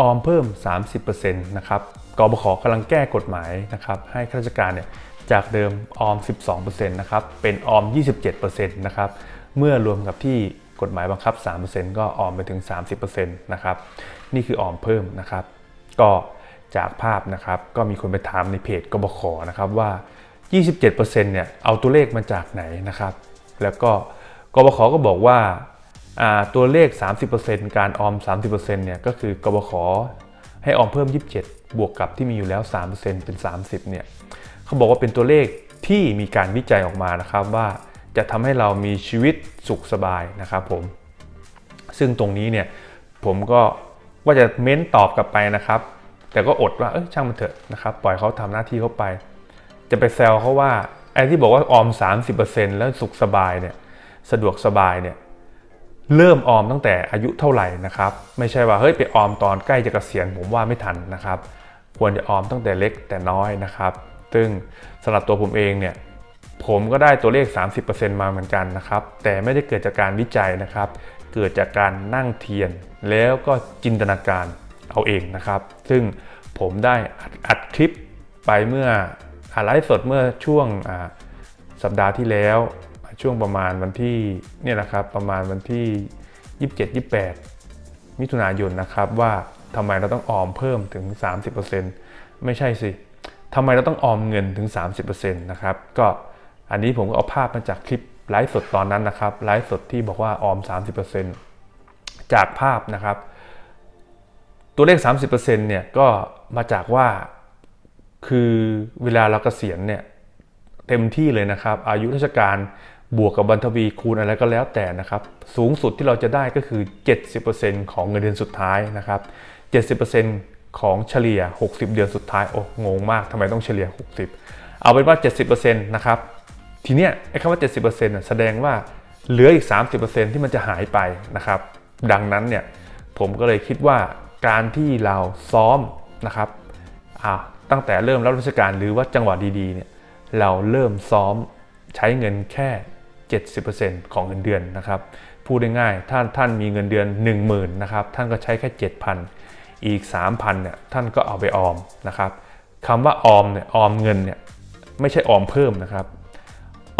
ออมเพิ่ม 30%นะครับกบขกำลังแก้กฎหมายนะครับให้ข้าราชการเนี่ยจากเดิมออม 12%นะครับเป็นออม 27%นะครับเมื่อรวมกับที่กฎหมายบังคับ 3%ก็ออมไปถึง 30%นะครับนี่คือออมเพิ่มนะครับ ก็จากภาพนะครับก็มีคนไปถามในเพจกบขนะครับว่า 27%เนี่ยเอาตัวเลขมาจากไหนนะครับ แล้วก็กบขก็บอกว่าอ่า ตัวเลข 30%การออม 30%เนี่ยก็คือกบขให้ออมเพิ่ม 27 บวกกับที่มีอยู่แล้ว 3%เป็น 30 เนี่ยเขาบอกว่าเป็นตัวเลขที่มีการวิจัยออกมานะครับว่าจะทำให้เรามีชีวิตสุขสบายนะครับผม ซึ่งตรงนี้เนี่ยผมก็ว่าจะเม้นตอบกลับไปนะครับ แต่ก็อดว่าเอ้ยช่างมันเถอะนะครับ ปล่อยเขาทำหน้าที่เขาไป จะไปแซวเขาว่าไอ้ที่บอกว่าออม 30%แล้วสุขสบายเนี่ยสะดวกสบายเนี่ย เริ่มออมตั้งแต่อายุเท่าไหร่นะครับ ไม่ใช่ว่าเฮ้ยไปออมตอนใกล้จะเกษียณผมว่าไม่ทันนะครับ ควรจะออมตั้งแต่เล็กแต่น้อยนะครับ ซึ่งสำหรับตัวผมเองเนี่ยผมก็ได้ตัวเลข 30%มาเหมือนกันนะครับ แต่ไม่ได้เกิดจากการวิจัยนะครับ เกิดจากการนั่งเทียน แล้วก็จินตนาการเอาเองนะครับ ซึ่งผมได้อัดคลิปไปเมื่ออาไลฟ์สดเมื่อช่วงสัปดาห์ที่แล้ว ช่วงประมาณวันที่เนี่ยนะครับประมาณวันที่ 27-28 มิถุนายนนะครับว่าทำไมเราต้องออมเพิ่มถึง 30%ไม่ใช่สิทำไมเราต้องออมเงินถึง 30%นะครับก็อันนี้ผมก็เอาภาพมาจากคลิปไลฟ์สดตอนนั้นนะครับไลฟ์สดที่บอกว่าออม 30%จากภาพนะครับ ตัวเลข 30%เนี่ยก็มาจากว่าคือเวลาเราเกษียณเนี่ยเต็มที่เลยนะครับ อายุราชการ บวกกับบรรทวีคูณอะไรก็แล้วแต่นะครับ สูงสุดที่เราจะได้ก็คือ 70%ของเงินเดือนสุดท้ายนะครับ 70%ของเฉลี่ย 60 เดือนสุดท้าย โอ้งงมากทำไมต้องเฉลี่ย 60 เอาเป็นว่า 70%นะครับ ทีเนี้ยไอ้คำว่า 70%น่ะแสดงว่าเหลืออีก 30%ที่มันจะหายไปนะครับ ดังนั้นเนี่ยผมก็เลยคิดว่าการที่เราซ้อมนะครับอ่าตั้งแต่เริ่มรับราชการหรือว่าจังหวะดีๆเนี่ยเราเริ่มซ้อมใช้เงินแค่ 70%ของเงินเดือนนะครับพูดง่ายๆท่านท่านมีเงินเดือน 10,000นะครับท่านก็ใช้แค่ 7,000 อีก 3,000เนี่ยท่านก็เอาไปออมนะครับคำว่าออมเนี่ยออมเงินเนี่ยไม่ใช่ออมเพิ่มนะครับ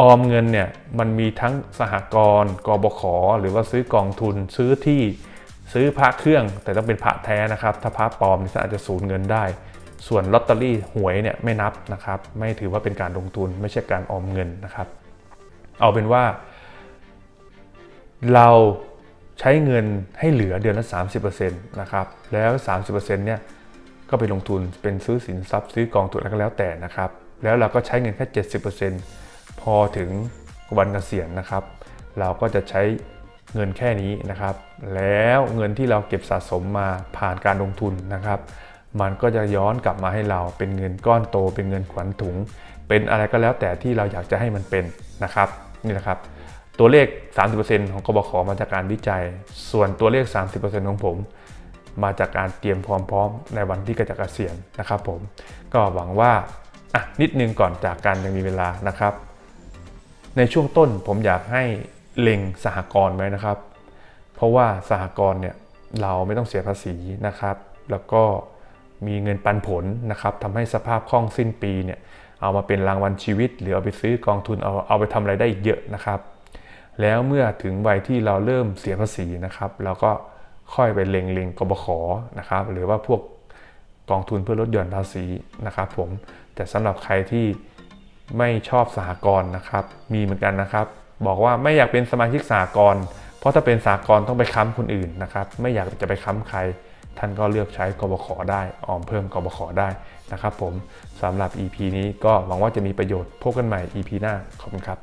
ออมเงินเนี่ยมันมีทั้งสหกรณ์กบข หรือว่าซื้อกองทุนซื้อที่ซื้อพระเครื่อง แต่ต้องเป็นพระแท้นะครับ ถ้าพระปลอมนี่อาจจะสูญเงินได้ ส่วนลอตเตอรี่หวยเนี่ยไม่นับนะครับ ไม่ถือว่าเป็นการลงทุนไม่ใช่การออมเงินนะครับ เอาเป็นว่า เราใช้เงินให้เหลือเดือนละ 30%นะครับแล้ว 30%เนี่ยก็ไปลงทุนเป็นซื้อสินทรัพย์ซื้อกองทุนอะไรก็แล้วแต่นะครับ แล้วเราก็ใช้เงินแค่ 70%พอถึงวันเกษียณนะครับ เราก็จะใช้เงินแค่นี้นะครับ แล้วเงินที่เราเก็บสะสมมาผ่านการลงทุนนะครับ มันก็จะย้อนกลับมาให้เราเป็นเงินก้อนโต เป็นเงินขวัญถุง เป็นอะไรก็แล้วแต่ที่เราอยากจะให้มันเป็นนะครับ นี่นะครับ ตัวเลข 30%ของกบขมาจากการวิจัย ส่วนตัวเลข 30%ของผม มาจากการเตรียมความพร้อมในวันที่กระจะเกษียณนะครับผม ก็หวังว่าอะนิดนึงก่อนจากการยังมีเวลานะครับ ในช่วงต้นผมอยากให้เล็งสหกรณ์ไว้นะครับ เพราะว่าสหกรณ์เนี่ยเราไม่ต้องเสียภาษีนะครับ แล้วก็มีเงินปันผลนะครับทำให้สภาพคล่องสิ้นปีเนี่ย เอามาเป็นรางวัลชีวิต หรือเอาไปซื้อกองทุนเอาเอาไปทำอะไรได้อีกเยอะนะครับ แล้วเมื่อถึงวัยที่เราเริ่มเสียภาษีนะครับ เราก็ค่อยไปเล็งเล็งกบขนะครับ หรือว่าพวกกองทุนเพื่อลดหย่อนภาษีนะครับผมแต่สำหรับใครที่ไม่ชอบสหกรณ์นะครับ มีเหมือนกันนะครับ บอกว่าไม่อยากเป็นสมาชิกสหกรณ์เพราะถ้าเป็นสหกรณ์ต้องไปค้ำคนอื่นนะครับ ไม่อยากจะไปค้ำใคร ท่านก็เลือกใช้กบขได้ ออมเพิ่มกบขได้นะครับผมสำหรับ EP นี้ก็หวังว่าจะมีประโยชน์พบกันใหม่ EP หน้าขอบคุณครับ